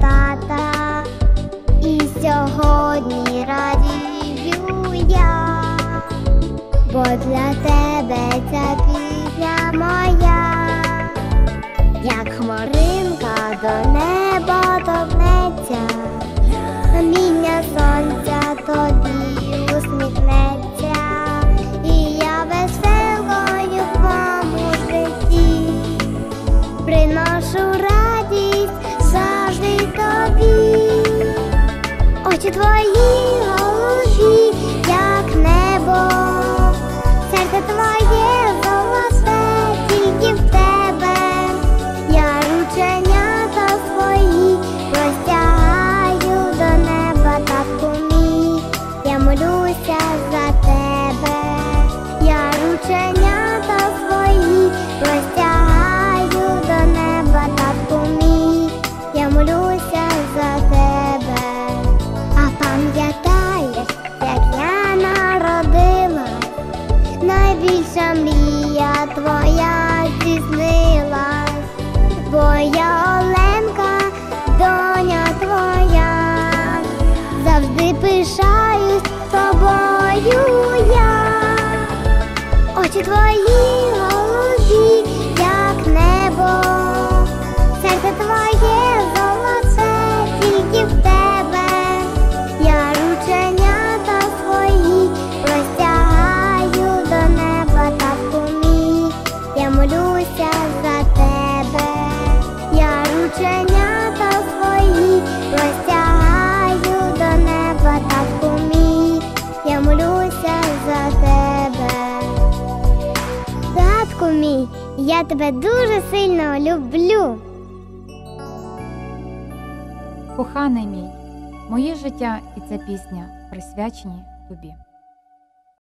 тата, і сьогодні радію я, бо для тебе ця пісня моя, як хмаринка до неба тобі. Очі твої голубі, як небо, серце твоє золоте, тільки в тебе. Я рученята свої простягаю до неба татку мій, я молюся за найбільша мрія твоя здійснилась, бо я Оленка, доня твоя, завжди пишаюсь тобою я. Очі твої я тебе дуже сильно люблю. Коханий мій, моє життя і ця пісня присвячені тобі.